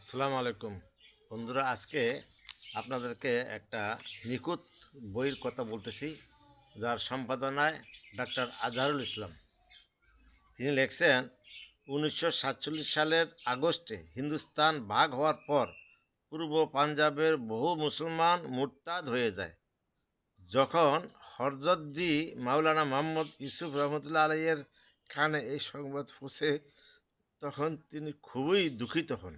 আসসালামু আলাইকুম। বন্ধুরা, আজকে আপনাদেরকে একটা নিখুঁত বইয়ের কথা বলতেছি, যার সম্পাদনায় ডাক্তার আজহারুল ইসলাম। তিনি লিখছেন, উনিশশো সালের আগস্টে হিন্দুস্তান ভাগ হওয়ার পর পূর্ব পাঞ্জাবের বহু মুসলমান মুরতাদ হয়ে যায়। যখন হরজতজি মাওলানা মোহাম্মদ ইউসুফ রহমতুল্লাহ আলাইয়ের কানে এই সংবাদ পৌঁছে, তখন তিনি খুবই দুঃখিত হন।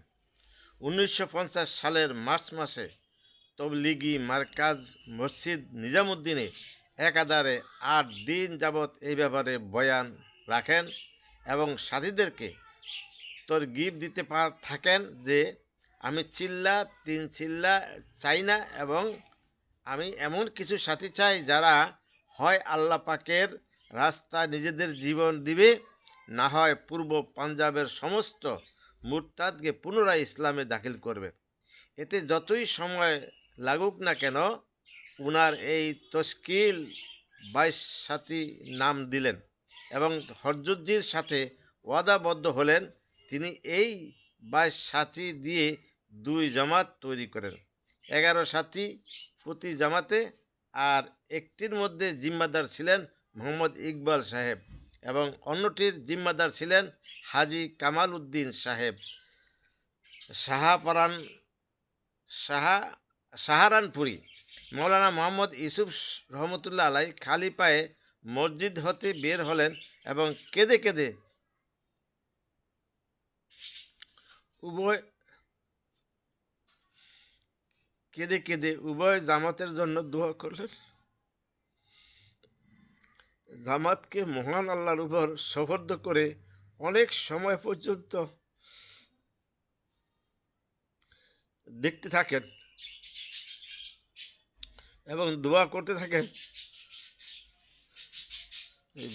উনিশশো পঞ্চাশ সালের মার্চ মাসে তবলিগি মার্কাজ মসজিদ নিজামুদ্দিনে একাধারে আট দিন যাবৎ এই ব্যাপারে বয়ান রাখেন এবং সাথীদেরকে তোর গিফট দিতে পার থাকেন যে, আমি চিল্লা, তিন চিল্লা চাই না এবং আমি এমন কিছু সাথী চাই যারা হয় আল্লাহ পাকের রাস্তা নিজেদের জীবন দিবে, না হয় পূর্ব পাঞ্জাবের সমস্ত মুরতাদকে পুনরায় ইসলামে দাখিল করবে। এতে যতই সময় লাগুক না কেন, উনার এই তশকিল বাইশ সাথী নাম দিলেন এবং হরজুজ্জির সাথে ওয়াদাবদ্ধ হলেন। তিনি এই বাইশ সাথী দিয়ে দুই জামাত তৈরি করেন। এগারো সাথী প্রতি জামাতে, আর একটির মধ্যে জিম্মাদার ছিলেন মোহাম্মদ ইকবাল সাহেব। এবং অন্যটির জিম্মাদার ছিলেন হাজি কামাল উদ্দিন সাহেব। শাহাপারান সাহা সাহারানপুরি মৌলানা মোহাম্মদ ইউসুফ রহমতুল্লাহ আলাই খালি পায়ে মসজিদ হতে বের হলেন এবং কেঁদে কেঁদে উভয় কেঁদে কেঁদে উভয় জামাতের জন্য দোয়া করলেন। জামাতকে মহান আল্লাহর উপর সফর্দ করে অনেক সময় পর্যন্ত দেখতে থাকেন এবং দোয়া করতে থাকেন।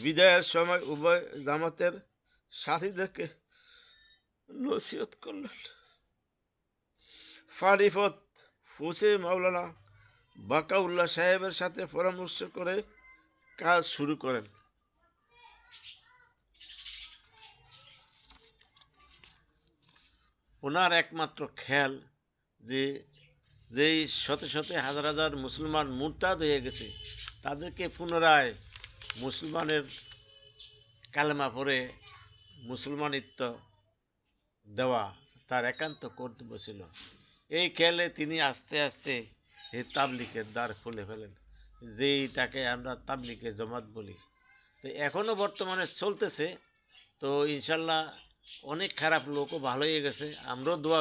বিদায়ের সময় উভয় জামাতের সাথীদেরকে নসিহত করলেন। ফারিফত ফুসে মাওলানা বাকাউল্লাহ সাহেবের সাথে পরামর্শ করে কাজ শুরু করেন। ওনার একমাত্র খেয়াল যে, যেই শত শত হাজার হাজার মুসলমান মুরতাদ হয়ে গেছে, তাদেরকে পুনরায় মুসলমানের কালেমা পরে মুসলমানিত্ব দেওয়া তার একান্ত কর্তব্য ছিল। এই খেলে তিনি আস্তে আস্তে এই তাবলিকের দ্বার খুলে ফেলেন। যেইটাকে আমরা তাবলিকে জমাত বলি। তো এখনও বর্তমানে চলতেছে। তো ইনশাল্লাহ অনেক খারাপ লোকও ভালো হয়ে গেছে। আমরাও দোয়া